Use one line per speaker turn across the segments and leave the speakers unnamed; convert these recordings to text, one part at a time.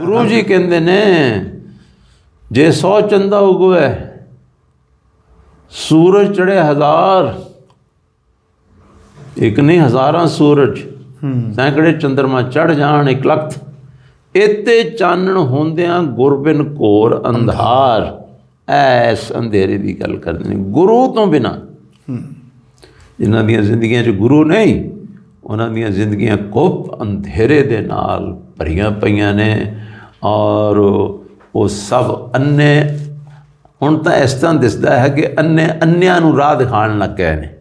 ਗੁਰੂ ਜੀ ਕਹਿੰਦੇ ਨੇ ਜੇ 100 ਚੰਦਾ ਉਗਵੇ ਸੂਰਜ ਚੜੇ ਹਜ਼ਾਰ। ਇੱਕ ਨਹੀਂ ਹਜ਼ਾਰਾਂ ਸੂਰਜ। ਸੈਂਕੜੇ ਚੰਦਰਮਾ ਚੜ ਜਾਣ ਇੱਕ ਲਖਤ ਇਤੇ ਚਾਨਣ ਹੁੰਦਿਆਂ ਗੁਰਬਿਨ ਘੋਰ ਅੰਧਾਰ। ਐਸ ਅੰਧੇਰੇ ਦੀ ਗੱਲ ਕਰਦੇ ਨੇ ਗੁਰੂ ਤੋਂ ਬਿਨਾ। ਜਿਨ੍ਹਾਂ ਦੀਆਂ ਜ਼ਿੰਦਗੀਆਂ 'ਚ ਗੁਰੂ ਨਹੀਂ ਉਹਨਾਂ ਦੀਆਂ ਜ਼ਿੰਦਗੀਆਂ ਕੁੱਪ ਅੰਧੇਰੇ ਦੇ ਨਾਲ ਭਰੀਆਂ ਪਈਆਂ ਨੇ ਔਰ ਉਹ ਸਭ ਅੰਨੇ ਹੁਣ ਤਾਂ ਇਸ ਤਰ੍ਹਾਂ ਦਿਸਦਾ ਹੈ ਕਿ ਅੰਨੇ ਅੰਨਿਆਂ ਨੂੰ ਰਾਹ ਦਿਖਾਣ ਲੱਗ ਗਏ ਨੇ।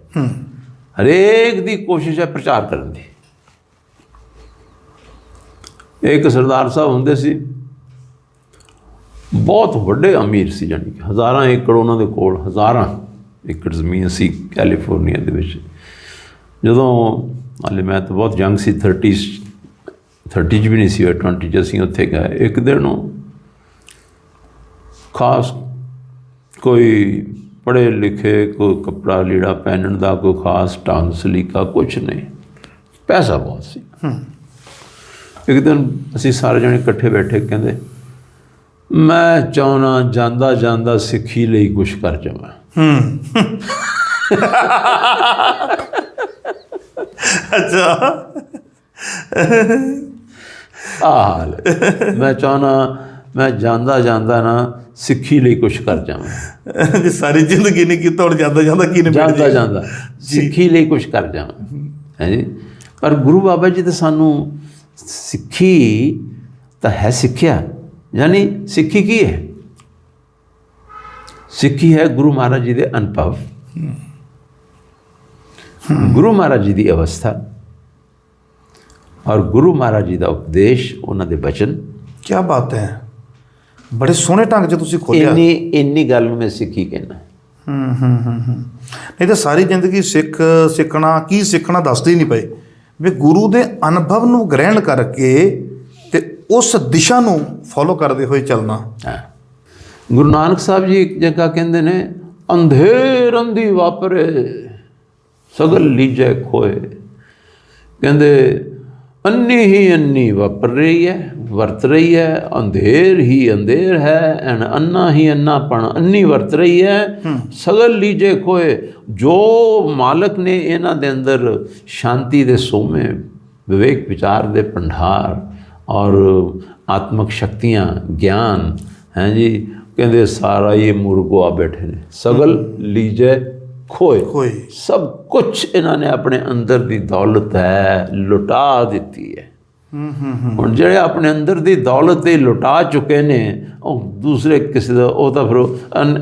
ਹਰੇਕ ਦੀ ਕੋਸ਼ਿਸ਼ ਹੈ ਪ੍ਰਚਾਰ ਕਰਨ ਦੀ। ਇੱਕ ਸਰਦਾਰ ਸਾਹਿਬ ਹੁੰਦੇ ਸੀ ਬਹੁਤ ਵੱਡੇ ਅਮੀਰ ਸੀ ਜਾਣੀ ਕਿ ਹਜ਼ਾਰਾਂ ਏਕੜ ਉਹਨਾਂ ਦੇ ਕੋਲ ਹਜ਼ਾਰਾਂ ਏਕੜ ਜ਼ਮੀਨ ਸੀ ਕੈਲੀਫੋਰਨੀਆ ਦੇ ਵਿੱਚ। ਜਦੋਂ ਹਾਲੇ ਮੈਂ ਤਾਂ ਬਹੁਤ ਯੰਗ ਸੀ 30s 30 ਚ ਵੀ ਨਹੀਂ ਸੀ 20 ਚ ਅਸੀਂ ਉੱਥੇ ਗਏ। ਇੱਕ ਦਿਨ ਉਹ ਖਾਸ ਕੋਈ ਪੜ੍ਹੇ ਲਿਖੇ ਕੋਈ ਕੱਪੜਾ ਲੀੜਾ ਪਹਿਨਣ ਦਾ ਕੋਈ ਖਾਸ ਢੰਗ ਸਲੀਕਾ ਕੁਝ ਨਹੀਂ। ਪੈਸਾ ਬਹੁਤ ਸੀ। ਇੱਕ ਦਿਨ ਅਸੀਂ ਸਾਰੇ ਜਣੇ ਇਕੱਠੇ ਬੈਠੇ ਕਹਿੰਦੇ ਮੈਂ ਚਾਹਣਾ ਜਾਂਦਾ ਜਾਂਦਾ ਸਿੱਖੀ ਲਈ ਕੁਝ ਕਰ ਜਾਵਾਂ।
ਹੂੰ। ਅੱਛਾ।
ਆਹ ਹਾਲ ਹੈ। ਮੈਂ ਚਾਹਣਾ ਮੈਂ ਜਾਂਦਾ ਜਾਂਦਾ ਨਾ ਸਿੱਖੀ ਲਈ ਕੁਝ ਕਰ ਜਾਵਾਂ।
ਜੇ ਸਾਰੀ ਜ਼ਿੰਦਗੀ ਨਹੀਂ ਕੀਤਾ ਹੁਣ ਜਾਂਦਾ ਜਾਂਦਾ ਕੀ ਨਹੀਂ
ਜਾਂਦਾ ਜਾਂਦਾ ਸਿੱਖੀ ਲਈ ਕੁਝ ਕਰ ਜਾਵਾਂ ਹੈ ਜੀ? ਪਰ ਗੁਰੂ ਬਾਬਾ ਜੀ ਤਾਂ ਸਾਨੂੰ ਸਿੱਖੀ ਤਾਂ ਹੈ ਸਿੱਖਿਆ ਯਾਨੀ ਸਿੱਖੀ ਕੀ ਹੈ? ਸਿੱਖੀ ਹੈ ਗੁਰੂ ਮਹਾਰਾਜ ਜੀ ਦੇ ਅਨੁਭਵ। ਗੁਰੂ ਮਹਾਰਾਜ ਜੀ ਦੀ ਅਵਸਥਾ ਔਰ ਗੁਰੂ ਮਹਾਰਾਜ ਜੀ ਦਾ ਉਪਦੇਸ਼ ਉਹਨਾਂ ਦੇ ਬਚਨ।
ਕੀ ਬਾਤ ਹੈ। ਬੜੇ ਸੋਹਣੇ ਢੰਗ 'ਚ ਤੁਸੀਂ ਖੋਲਿਆ।
ਇੰਨੀ ਇੰਨੀ ਗੱਲ ਨੂੰ ਮੈਂ ਸਿੱਖੀ ਕਹਿੰਦਾ।
ਹੂੰ ਹੂੰ ਹੂੰ ਨਹੀਂ ਤਾਂ ਸਾਰੀ ਜ਼ਿੰਦਗੀ ਸਿੱਖ ਸਿੱਖਣਾ ਕੀ ਸਿੱਖਣਾ ਦੱਸਦੇ ਹੀ ਨਹੀਂ ਪਏ। ਵੀ ਗੁਰੂ ਦੇ ਅਨੁਭਵ ਨੂੰ ਗ੍ਰਹਿਣ ਕਰਕੇ ਤੇ ਉਸ ਦਿਸ਼ਾ ਨੂੰ ਫੋਲੋ ਕਰਦੇ ਹੋਏ ਚੱਲਣਾ।
ਗੁਰੂ ਨਾਨਕ ਸਾਹਿਬ ਜੀ ਇੱਕ ਜਗ੍ਹਾ ਕਹਿੰਦੇ ਨੇ ਅੰਧੇਰ ਅੰਧੀ ਵਾਪਰੇ ਸਗਲ ਲੀਜੈ ਖੋਏ। ਕਹਿੰਦੇ ਅੰਨੀ ਹੀ ਅੰਨੀ ਵਾਪਰ ਰਹੀ ਹੈ ਵਰਤ ਰਹੀ ਹੈ ਅੰਧੇਰ ਹੀ ਅੰਧੇਰ ਹੈ ਐਨ ਅੰਨਾ ਹੀ ਅੰਨਾਪਣ ਅੰਨੀ ਵਰਤ ਰਹੀ ਹੈ। ਸਗਲ ਲੀਜੇ ਖੋਏ। ਜੋ ਮਾਲਕ ਨੇ ਇਹਨਾਂ ਦੇ ਅੰਦਰ ਸ਼ਾਂਤੀ ਦੇ ਸੋਮੇ ਵਿਵੇਕ ਵਿਚਾਰ ਦੇ ਭੰਡਾਰ ਔਰ ਆਤਮਕ ਸ਼ਕਤੀਆਂ ਗਿਆਨ ਹੈ ਜੀ ਕਹਿੰਦੇ ਸਾਰਾ ਇਹ ਮੁਰਗੋ ਆ ਬੈਠੇ ਨੇ। ਸਗਲ ਲੀਜੇ ਖੋਏ।
ਖੋਏ।
ਸਭ ਕੁਝ ਇਹਨਾਂ ਨੇ ਆਪਣੇ ਅੰਦਰ ਦੀ ਦੌਲਤ ਹੈ ਲੁਟਾ ਦਿੱਤੀ ਹੈ।
ਹੂੰ ਹੂੰ
ਹੁਣ ਜਿਹੜੇ ਆਪਣੇ ਅੰਦਰ ਦੀ ਦੌਲਤ ਦੇ ਲੁਟਾ ਚੁੱਕੇ ਨੇ ਉਹ ਦੂਸਰੇ ਕਿਸੇ ਦਾ ਉਹ ਤਾਂ ਫਿਰ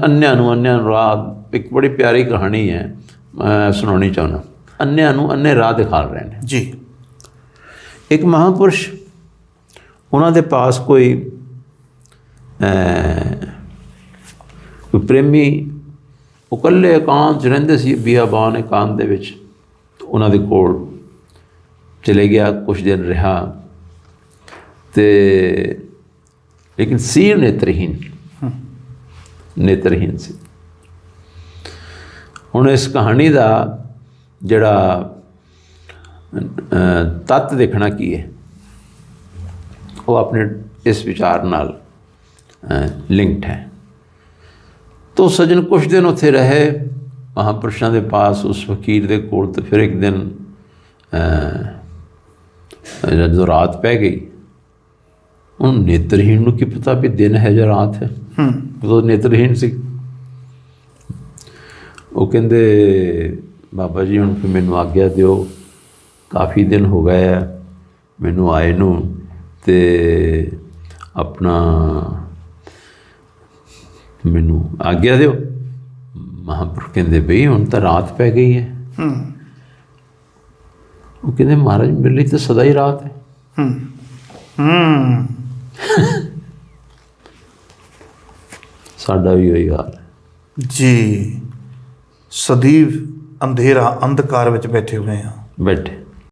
ਅੰਨਿਆਂ ਨੂੰ ਅੰਨਿਆਂ ਨੂੰ ਰਾਹ ਇੱਕ ਬੜੀ ਪਿਆਰੀ ਕਹਾਣੀ ਹੈ ਮੈਂ ਸੁਣਾਉਣੀ ਚਾਹੁੰਦਾ। ਅੰਨਿਆਂ ਨੂੰ ਅੰਨੇ ਰਾਹ ਦਿਖਾ ਰਹੇ ਨੇ।
ਜੀ।
ਇੱਕ ਮਹਾਪੁਰਸ਼ ਉਹਨਾਂ ਦੇ ਪਾਸ ਕੋਈ ਕੋਈ ਪ੍ਰੇਮੀ ਉਹ ਇਕੱਲੇ ਇਕਾਂਤ ਰਹਿੰਦੇ ਸੀ ਬਿਆਬਾਨ ਇਕਾਂਤ ਦੇ ਵਿੱਚ। ਉਹਨਾਂ ਦੇ ਕੋਲ ਚਲੇ ਗਿਆ ਕੁਝ ਦਿਨ ਰਿਹਾ। ਤੇ ਲੇਕਿਨ ਸੀ ਨੇਤਰਹੀਨ ਨੇਤਰਹੀਨ ਸੀ। ਹੁਣ ਇਸ ਕਹਾਣੀ ਦਾ ਜਿਹੜਾ ਤੱਤ ਦੇਖਣਾ ਕੀ ਹੈ, ਉਹ ਆਪਣੇ ਇਸ ਵਿਚਾਰ ਨਾਲ ਲਿੰਕਡ ਹੈ। ਤੋ ਸਜਣ ਕੁਛ ਦਿਨ ਉੱਥੇ ਰਹੇ। ਮਹਾਪੁਰਸ਼ਾਂ ਦੇ ਪਾਸ ਉਸ ਫਕੀਰ ਦੇ ਕੋਲ ਤੇ ਫਿਰ ਇੱਕ ਦਿਨ ਜਦੋਂ ਰਾਤ ਪੈ ਗਈ। ਉਹ ਨੇਤਰਹੀਣ ਨੂੰ ਕੀ ਪਤਾ ਵੀ ਦਿਨ ਹੈ ਜਾਂ ਰਾਤ ਹੈ?
ਹੂੰ।
ਉਹ ਨੇਤਰਹੀਣ ਸੀ। ਉਹ ਕਹਿੰਦੇ ਬਾਬਾ ਜੀ ਹੁਣ ਮੈਨੂੰ ਆਗਿਆ ਦਿਓ। ਕਾਫੀ ਦਿਨ ਹੋ ਗਏ ਆ ਮੈਨੂੰ ਆਏ ਨੂੰ ਤੇ ਆਪਣਾ ਮੈਨੂੰ ਆਗਿਆ ਦਿਓ। ਮਹਾਂਪੁਰ ਕਹਿੰਦੇ ਬਈ ਹੁਣ ਤਾਂ ਰਾਤ ਪੈ ਗਈ ਹੈ।
ਹੂੰ।
ਉਹ ਕਹਿੰਦੇ ਮਹਾਰਾਜ ਮੇਰੇ ਲਈ ਤਾਂ ਸਦਾ ਹੀ ਰਾਤ ਹੈ।
ਹੂੰ। ਹੂੰ।
ਸਾਡਾ ਵੀ ਉਹੀ ਹਾਲ ਹੈ।
ਜੀ। ਸਦੀਵ ਅੰਧੇਰਾ ਅੰਧਕਾਰ ਵਿੱਚ ਬੈਠੇ ਹੋਏ ਆ।
ਬੈਠੇ।